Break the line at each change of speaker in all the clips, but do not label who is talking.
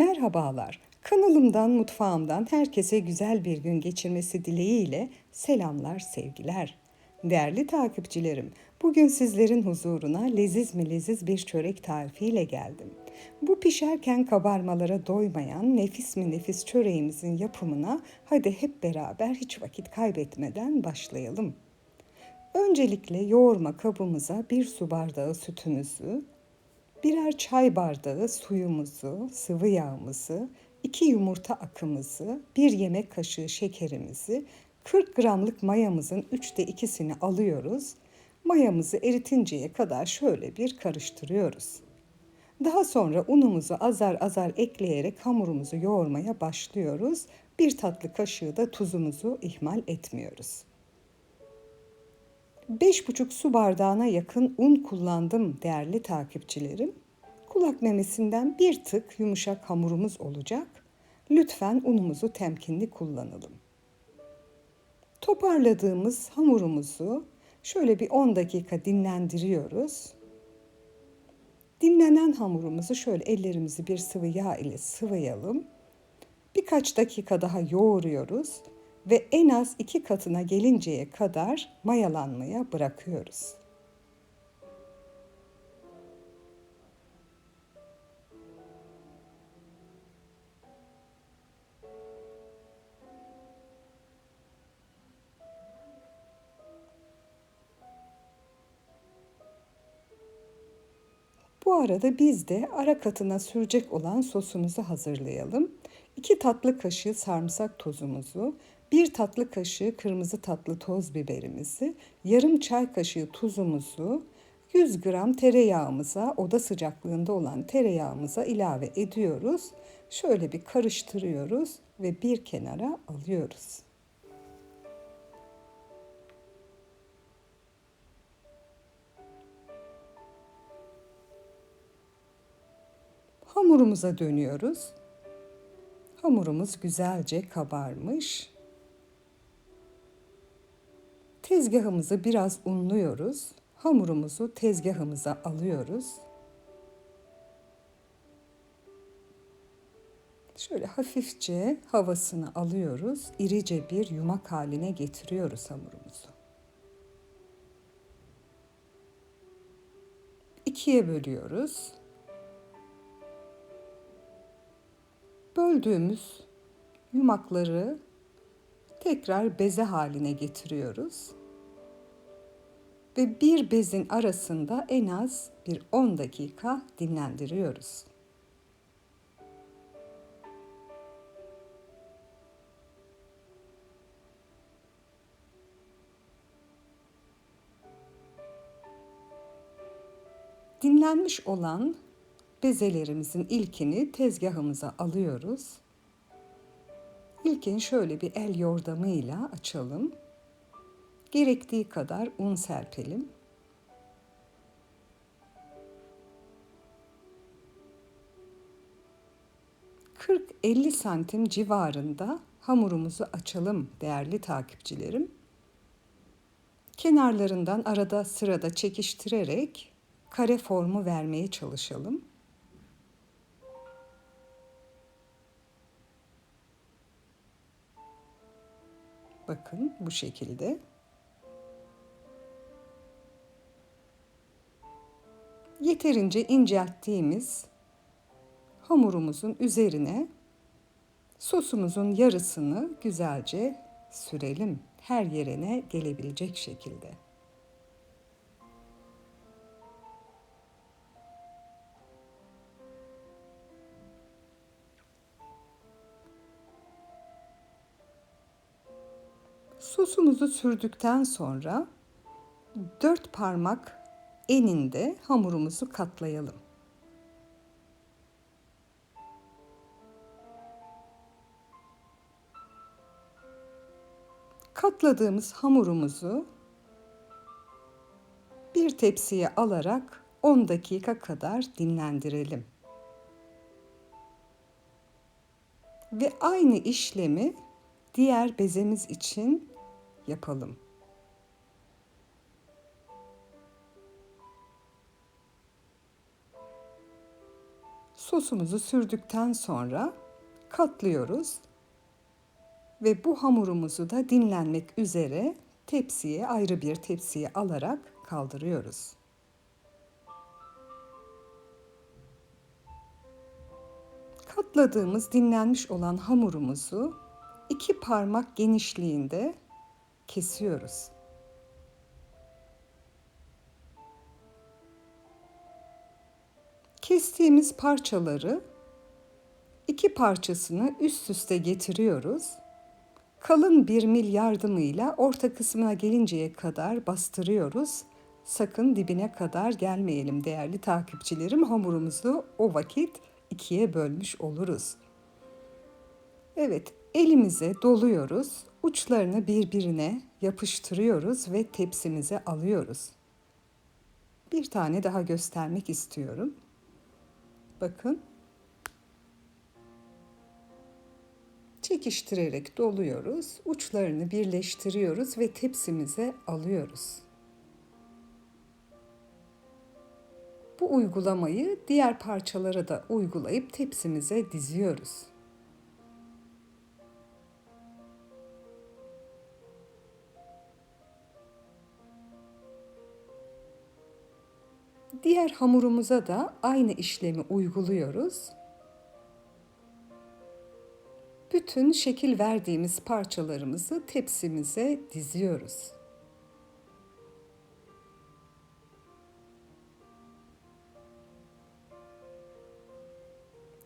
Merhabalar. Kanalımdan, mutfağımdan herkese güzel bir gün geçirmesi dileğiyle selamlar, sevgiler. Değerli takipçilerim, bugün sizlerin huzuruna leziz mi leziz bir çörek tarifiyle geldim. Bu pişerken kabarmalara doymayan nefis mi nefis çöreğimizin yapımına hadi hep beraber hiç vakit kaybetmeden başlayalım. Öncelikle yoğurma kabımıza bir su bardağı sütümüzü, birer çay bardağı suyumuzu, sıvı yağımızı, iki yumurta akımızı, bir yemek kaşığı şekerimizi, 40 gramlık mayamızın üçte ikisini alıyoruz. Mayamızı eritinceye kadar şöyle bir karıştırıyoruz. Daha sonra unumuzu azar azar ekleyerek hamurumuzu yoğurmaya başlıyoruz. Bir tatlı kaşığı da tuzumuzu ihmal etmiyoruz. 5,5 su bardağına yakın un kullandım değerli takipçilerim. Kulak memesinden bir tık yumuşak hamurumuz olacak. Lütfen unumuzu temkinli kullanalım. Toparladığımız hamurumuzu şöyle bir 10 dakika dinlendiriyoruz. Dinlenen hamurumuzu şöyle ellerimizi bir sıvı yağ ile sıvayalım. Birkaç dakika daha yoğuruyoruz ve en az iki katına gelinceye kadar mayalanmaya bırakıyoruz. Bu arada biz de ara katına sürecek olan sosumuzu hazırlayalım. 2 tatlı kaşığı sarımsak tozumuzu, 1 tatlı kaşığı kırmızı tatlı toz biberimizi, yarım çay kaşığı tuzumuzu, 100 gram tereyağımıza, oda sıcaklığında olan tereyağımıza ilave ediyoruz. Şöyle bir karıştırıyoruz ve bir kenara alıyoruz. Hamurumuza dönüyoruz. Hamurumuz güzelce kabarmış. Tezgahımızı biraz unluyoruz. Hamurumuzu tezgahımıza alıyoruz. Şöyle hafifçe havasını alıyoruz. İrice bir yumak haline getiriyoruz hamurumuzu. İkiye bölüyoruz. Böldüğümüz yumakları tekrar beze haline getiriyoruz. Ve bir bezin arasında en az bir 10 dakika dinlendiriyoruz. Dinlenmiş olan bezelerimizin ilkini tezgahımıza alıyoruz. İlkini şöyle bir el yordamıyla açalım. Gerektiği kadar un serpelim. ...40-50 santim civarında hamurumuzu açalım değerli takipçilerim. Kenarlarından arada sırada çekiştirerek kare formu vermeye çalışalım. Bakın bu şekilde. Yeterince incelttiğimiz hamurumuzun üzerine sosumuzun yarısını güzelce sürelim. Her yerine gelebilecek şekilde. Sosumuzu sürdükten sonra dört parmak eninde hamurumuzu katlayalım. Katladığımız hamurumuzu bir tepsiye alarak 10 dakika kadar dinlendirelim. Ve aynı işlemi diğer bezemiz için yapalım. Sosumuzu sürdükten sonra katlıyoruz ve bu hamurumuzu da dinlenmek üzere tepsiye ayrı bir tepsiye alarak kaldırıyoruz. Katladığımız dinlenmiş olan hamurumuzu iki parmak genişliğinde kesiyoruz. Kestiğimiz parçaları iki parçasını üst üste getiriyoruz. Kalın bir mil yardımıyla orta kısmına gelinceye kadar bastırıyoruz. Sakın dibine kadar gelmeyelim değerli takipçilerim. Hamurumuzu o vakit ikiye bölmüş oluruz. Evet, elimize doluyoruz. Uçlarını birbirine yapıştırıyoruz ve tepsimize alıyoruz. Bir tane daha göstermek istiyorum. Bakın. Çekiştirerek doluyoruz. Uçlarını birleştiriyoruz ve tepsimize alıyoruz. Bu uygulamayı diğer parçalara da uygulayıp tepsimize diziyoruz. Diğer hamurumuza da aynı işlemi uyguluyoruz. Bütün şekil verdiğimiz parçalarımızı tepsimize diziyoruz.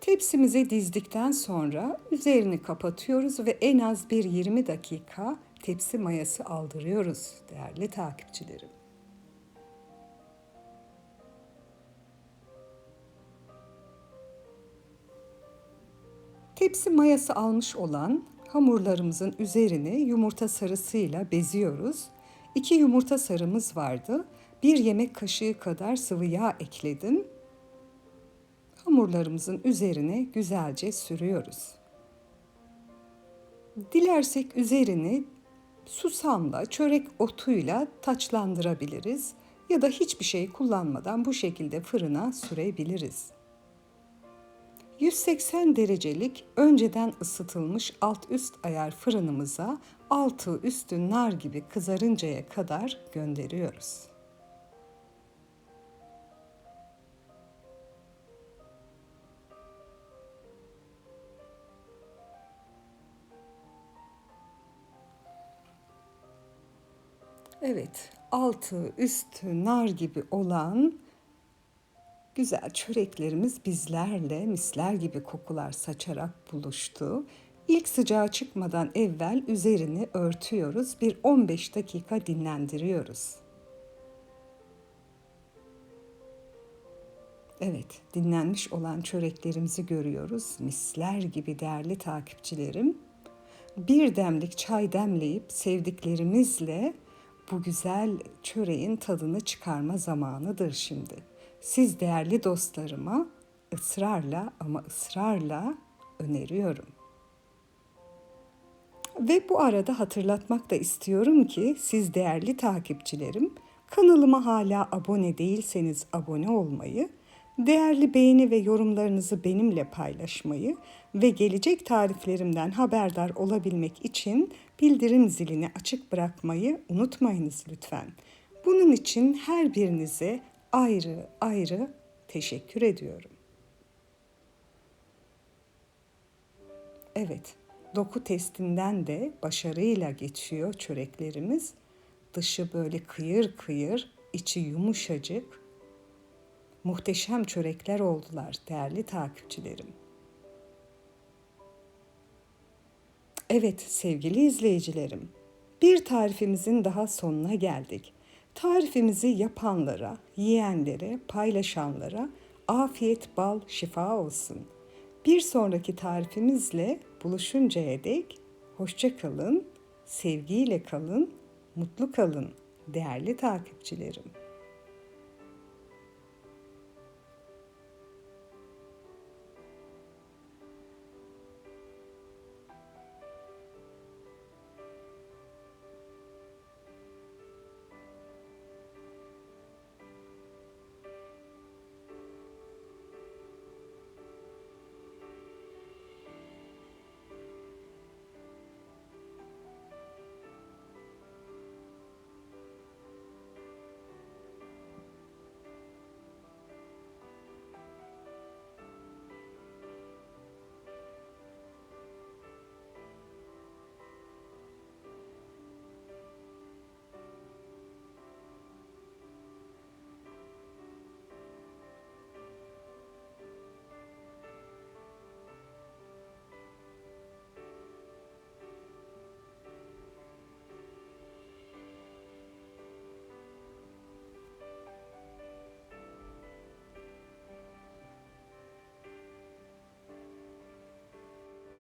Tepsimize dizdikten sonra üzerini kapatıyoruz ve en az bir 20 dakika tepsi mayası aldırıyoruz değerli takipçilerim. Tepsi mayası almış olan hamurlarımızın üzerini yumurta sarısıyla beziyoruz. İki yumurta sarımız vardı. Bir yemek kaşığı kadar sıvı yağ ekledim. Hamurlarımızın üzerine güzelce sürüyoruz. Dilersek üzerini susamla, çörek otuyla taçlandırabiliriz ya da hiçbir şey kullanmadan bu şekilde fırına sürebiliriz. 180 derecelik önceden ısıtılmış alt üst ayar fırınımıza altı üstü nar gibi kızarıncaya kadar gönderiyoruz. Evet, altı üstü nar gibi olan güzel çöreklerimiz bizlerle misler gibi kokular saçarak buluştu. İlk sıcağı çıkmadan evvel üzerini örtüyoruz. Bir 15 dakika dinlendiriyoruz. Evet, dinlenmiş olan çöreklerimizi görüyoruz. Misler gibi değerli takipçilerim. Bir demlik çay demleyip sevdiklerimizle bu güzel çöreğin tadını çıkarma zamanıdır şimdi siz değerli dostlarıma ısrarla ama ısrarla öneriyorum. Ve bu arada hatırlatmak da istiyorum ki siz değerli takipçilerim kanalıma hala abone değilseniz abone olmayı, değerli beğeni ve yorumlarınızı benimle paylaşmayı ve gelecek tariflerimden haberdar olabilmek için bildirim zilini açık bırakmayı unutmayınız lütfen. Bunun için her birinize ayrı ayrı teşekkür ediyorum. Evet, doku testinden de başarıyla geçiyor çöreklerimiz. Dışı böyle kıyır kıyır, içi yumuşacık. Muhteşem çörekler oldular değerli takipçilerim. Evet sevgili izleyicilerim, bir tarifimizin daha sonuna geldik. Tarifimizi yapanlara, yiyenlere, paylaşanlara afiyet, bal, şifa olsun. Bir sonraki tarifimizle buluşuncaya dek hoşça kalın, sevgiyle kalın, mutlu kalın değerli takipçilerim.